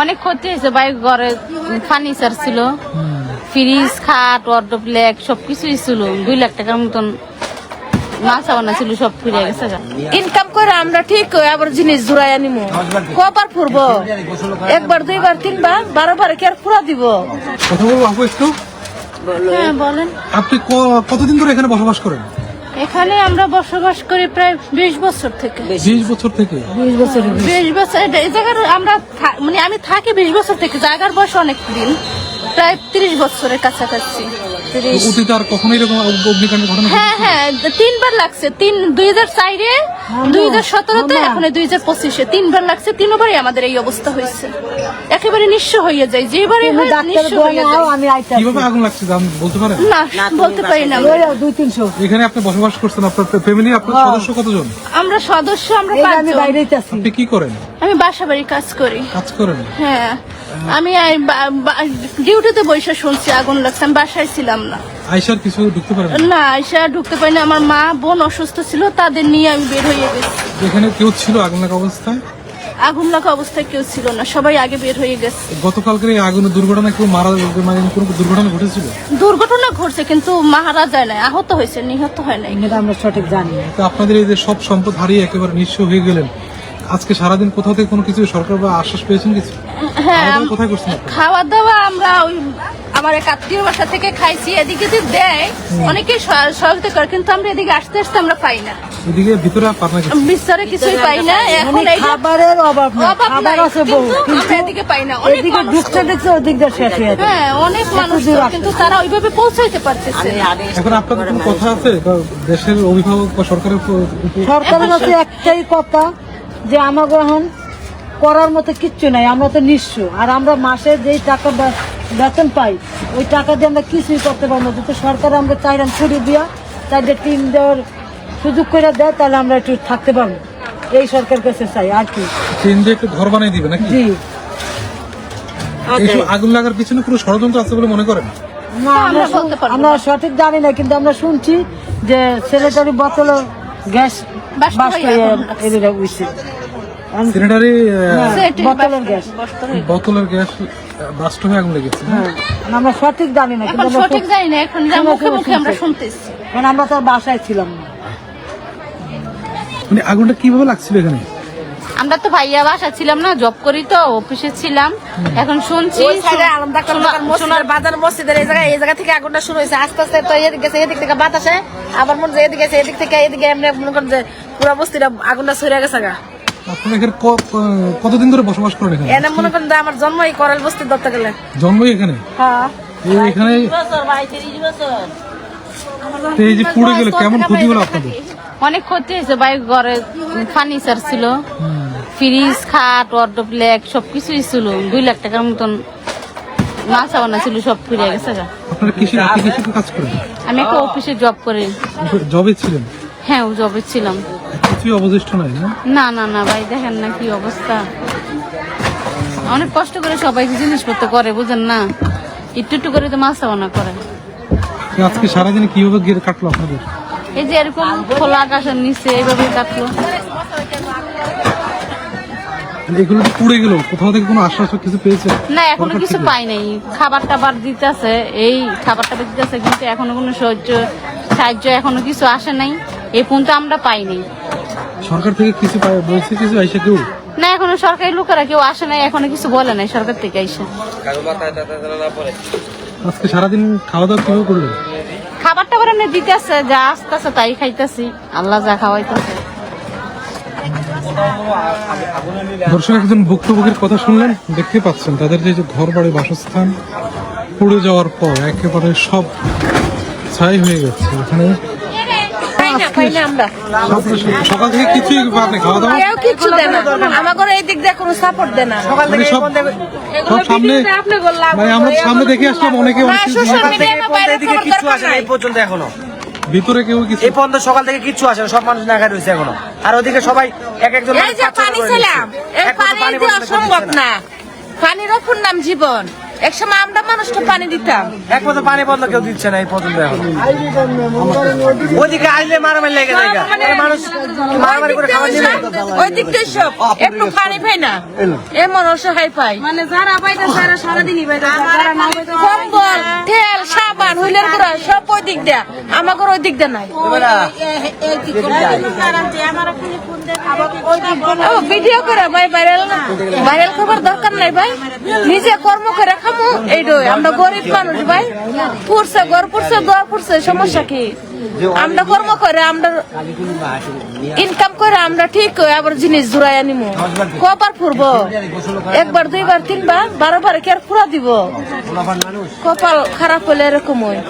অনেক ক্ষতি হয়েছে বাইক ঘরে ফার্নিচার ছিল ফ্রিজ খাট ওয়ার্ডরোব লেগ সবকিছুই ছিল দুই লাখ টাকার মতন ছিল সব ফিরে গেছে। ইনকাম করে আমরা ঠিক আবার জিনিস জুড়াই কবার ফুরবো? একবার দুইবার তিনবার বারো বারে কি আর ফুরা দিব। কথা বলব আপু একটু? হ্যাঁ বলেন। আপনি কতদিন ধরে এখানে বসবাস করেন? এখানে আমরা বসবাস করি প্রায় বিশ বছর থেকে। বিশ বছর থেকে? বিশ বছর বিশ। বছর এই জায়গার আমরা মানে আমি থাকি বিশ বছর থেকে জায়গার বয়স অনেক দিন প্রায় তিরিশ বছরের কাছাকাছি। অতীতে আর কখনো এরকম অগ্নিকাণ্ডের ঘটনা হ্যাঁ হ্যাঁ তিনবার লাগছে তিন দুই হাজার চারে দুই হাজার সতেরোতে এখন দুই হাজার পঁচিশে তিনবার লাগছে তিনবারই আমাদের এই অবস্থা হয়েছে। একেবারে নিঃস্ব হয়ে যায় যায়। আমি আগুন লাগছে বলতে পারেন? না বলতে পারি না। দুই তিনশো। এখানে আপনি বসবাস করছেন আপনার ফ্যামিলি আপনার সদস্য কতজন? আমরা সদস্য আমরা আমি পাঁচজন। আছি আপনি কি করেন? আমি বাসা বাড়ি কাজ করি। কাজ করেন? হ্যাঁ। আমি ডিউটিতে বসে শুনছি আগুন লাগছে আমি বাসায় ছিলাম না। কিছু ঢুকতে না? ঢুকতে পারিনি আমার মা বোন অসুস্থ ছিল তাদের নিয়ে আমি বের হয়ে গেছি। এখানে কেউ ছিল আগুন লাগা অবস্থায়? আগুন লাগা অবস্থায় কেউ ছিল না সবাই আগে বের হয়ে গেছে। গতকালকের এই আগুনের দুর্ঘটনা কেউ মারা মানে কোনো দুর্ঘটনা ঘটেছিল? দুর্ঘটনা ঘটছে কিন্তু মারা যায় নাই আহত হয়েছে নিহত হয় নাই। এটা আমরা সঠিক জানি তো আপনাদের এই যে সব সম্পদ হারিয়ে একেবারে নিঃস্ব হয়ে গেলেন আজকে সারাদিন কোথাও থেকে কোনো কিছু সরকার বা আশ্বাস পেয়েছেন কিছু? হ্যাঁ খাওয়া কোথায় করছেন? খাওয়া দাওয়া আমরা ওই আমার এক আত্মীয় বাসা থেকে খাইছি এদিকে যে দেয় অনেকেই সহ- সহযোগিতা করে কিন্তু আমরা এদিকে আসতে আসতে আমরা পাই না। এদিকে ভিতরে আর পাবনা গেছে বিস্তারে কিছুই পাই না এখন এই যে- খাবারের অভাব নেই খাবার আছে বহু কিন্তু কিন্তু এদিকে পাই না। এদিকে ঢুকতে ঢুকতে ওদিক দিয়ে শেষ হয়ে যায় হ্যাঁ অনেক মানুষ। কিন্তু তারা ওইভাবে পৌঁছাইতে পারতেছে না। এখন আপনাদের কোনো কথা আছে? দেশের অভিভাবক বা সরকারের উপ- উপ- সরকারের কাছে একটাই কথা যে এখন করার মতো কিচ্ছু নাই আমরা তো নিঃস্ব। আর আমরা মাসে যেই টাকা বেতন পাই। ওই টাকা দিয়ে আমরা কিছুই করতে পারব না। যদি সরকার আমরা চাইলাম ছুটি দিয়া তাদের টিম দেওয়ার সুযোগ করে দেয় তাহলে আমরা একটু থাকতে পারব। এই সরকার কাছে চাই আর কি। ট্রেন দিয়ে একটু ঘর বানিয়ে দিবে নাকি? জি। আগুন লাগার পিছনে কোনো ষড়যন্ত্র আছে বলে মনে করেন? না আমরা আমরা শুন- বলতে পারব আমরা সঠিক জানি না কিন্তু আমরা শুনছি যে সেনেটারি বোতল গ্যাস বাষ্প হয়ে। উঠছে। সিলিন্ডারি বোতলের গ্যাস হয়ে। বোতলের গ্যাস। বাস্ট হয়ে আগুন লেগেছে। হ্যাঁ আমরা সঠিক জানি না কিন্তু সঠিক জানি না এখন যা মুখে মুখে আমরা শুনতেছি। কারণ আমরা তো বাসায় ছিলাম না। মানে আগুনটা কীভাবে লাগছিল এখানে? আমরা তো ভাইয়া বাসা ছিলাম না জব করি তো অফিসে ছিলাম। এখন শুনছি মসজিদের বাজার মসজিদের এই জায়গায় এই জায়গা থেকে আগুনটা শুরু হয়েছে। আস্তে আস্তে তো এদিক গেছে এদিক থেকে বাতাসে আবার মনে হয় এদিক গেছে এদিক থেকে এদিকে এমনি মনে করেন যে পুরো বস্তিটা আগুনটা ছড়িয়ে গেছে গা। এখানে কতদিন ধরে বসবাস করেন এখানে? এনে মনে করেন আমার জন্ম এই করাল বস্তি ধরতে গেলে। জন্মই এখানে? হ্যাঁ। এই এখানে এই যে পুড়ে গেল কেমন ক্ষতি হলো আপনাদের? অনেক ক্ষতি হয়েছে বাইক ঘরে ফার্নিচার ছিল। ফ্রিজ খাট ওয়ার্ডরোব লেগ সবকিছুই ছিল। দুই লাখ টাকার মতন ছিল সব ফিরে গেছে আপনারা কৃষি আপনি কাজ করেন? আমি একটা অফিসে জব করি। জবে ছিলেন? হ্যাঁ জবে ছিলাম। কিছুই অবশিষ্ট নাই না? না না না ভাই দেখেন না কি অবস্থা। অনেক কষ্ট করে সবাই জিনিসপত্র করে বুঝেন না? একটু একটু করে তো মাছ সাবানা করে। আজকে সারাদিনে কীভাবে গিয়ে কাটলো আপনাদের? এই যে এরকম খোলা আকাশের নিচে এইভাবে কাটলো। মানে এগুলো তো পুড়ে গেল কোথাও থেকে কোনো আশ্বাস কিছু পেয়েছে? না এখনও কিছু? পাই নাই। খাবার টাবার দিতেছে এই খাবার টাবার দিতেছে কিন্তু এখনও কোনো সাহায্য সাহায্য এখনও কিছু আসে নাই। এই পর্যন্ত আমরা পাইনি সরকার থেকে কিছু পায়- বলছে কিছু আইসা কেউ? না এখনও সরকারি লোকেরা কেউ আসে নাই এখনও কিছু বলে নাই সরকার থেকে এসে আজকে সারাদিন খাওয়া দাওয়া কীভাবে করলেন খাবার টাবার এমনি দিতেছে যা আসতেছে তাই খাইতেছি আল্লাহ যা খাওয়াইতেছে। দর্শক একজন ভুক্তভোগীর কথা শুনলেন দেখতে পাচ্ছেন তাদের যে যে ঘর বাড়ি বাসস্থান পুড়ে যাওয়ার পর একেবারে সব ছাই হয়ে গেছে। এখানে পাই না পাই না আমরা সব- সকাল থেকে কিছুই আপনি খাওয়া দাওয়া? কেউ কিচ্ছু দেয় না। আমার এই দিক দিয়ে কোনো সাপোর্ট দেয় না। মানে সব সব সামনে মানে আমরা সামনে দেখে আসলাম অনেকে অনেক কিছু কিচ্ছু আসে না এই পর্যন্ত এখনও। ভিতরে কেউ কিছু এই পর্যন্ত সকাল থেকে কিচ্ছু আসে না সব মানুষ নাগায় রয়েছে এখনও। আর ওদিকে সবাই এক একজন পানি ছিলাম অসম্ভব না। পানির ওপর নাম জীবন। এক সময় আমরা মানুষকে পানি দিতাম। এক মতো পানি বন্ধ কেউ দিচ্ছে না এই পর্যন্ত এখন। ওইদিকে আইলে মারামারি লেগে যায় মানুষ মারামারি করে খাবার দিবে। ওই দিকটাই সব। একটু পানি পাই না। এমন অসহায় পাই। মানে যারা পাইতে তারা সারাদিনই পাইতে পাইতে কম্বল তেল সাবান হুইলের গুঁড়া সব ওই দিক দেয়া। আমাকে ওই দিক দেয়া নাই। ভিডিও করে ভাই ভাইরাল ভাইরাল খবর দরকার নাই ভাই। নিজে কর্ম করে খামু এইটাই আমরা গরিব মানুষ ভাই। পুরছে ঘর পুরছে দোয়া পুরছে সমস্যা কি? আমরা কর্ম করে আমরা ইনকাম করে আমরা ঠিক হয়ে আবার জিনিস জুড়াই আনিমু। কবার ফুরবো একবার দুইবার তিনবার বারো বারে কে আর ফুরা দিব? কপাল খারাপ হলে এরকম হয়